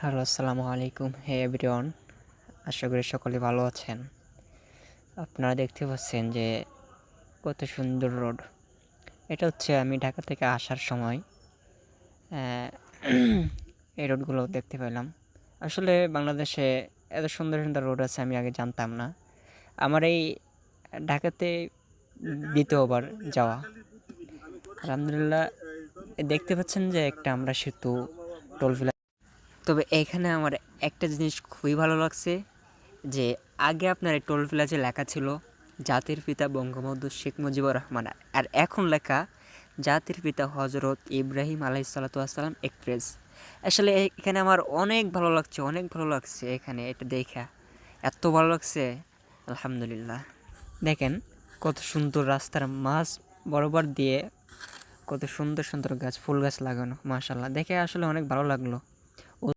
Hello, আসসালামু আলাইকুম। হে everyone, আশা করি সকলে ভালো আছেন। আপনারা দেখতে পাচ্ছেন যে কত সুন্দর রোড। এটা হচ্ছে আমি ঢাকা থেকে আসার সময় এই রোডগুলো দেখতে পেলাম। আসলে বাংলাদেশে এত সুন্দর সুন্দর রোড আছে আমি আগে জানতাম না। আমার এই ঢাকাতে দ্বিতীয়বার যাওয়া। আলহামদুলিল্লাহ, দেখতে পাচ্ছেন যে একটা আমরা সেতু, টোল তবে এখানে আমার একটা জিনিস খুবই ভালো লাগছে, যে আগে আপনার এই টোল প্লাজে লেখা ছিল, জাতির পিতা বঙ্গবন্ধু শেখ মুজিবুর রহমান। আর এখন লেখা, জাতির পিতা হজরত ইব্রাহিম আলাইসাল্লাম এক্সপ্রেস আসলে এখানে আমার অনেক ভালো লাগছে, অনেক ভালো লাগছে এখানে এটা দেখা। এত ভালো লাগছে, আলহামদুলিল্লাহ। দেখেন, কত সুন্দর রাস্তার মাছ বরাবর দিয়ে কত সুন্দর সুন্দর গাছ, ফুল গাছ লাগানো মাশাল্লাহ দেখে আসলে অনেক ভালো লাগল।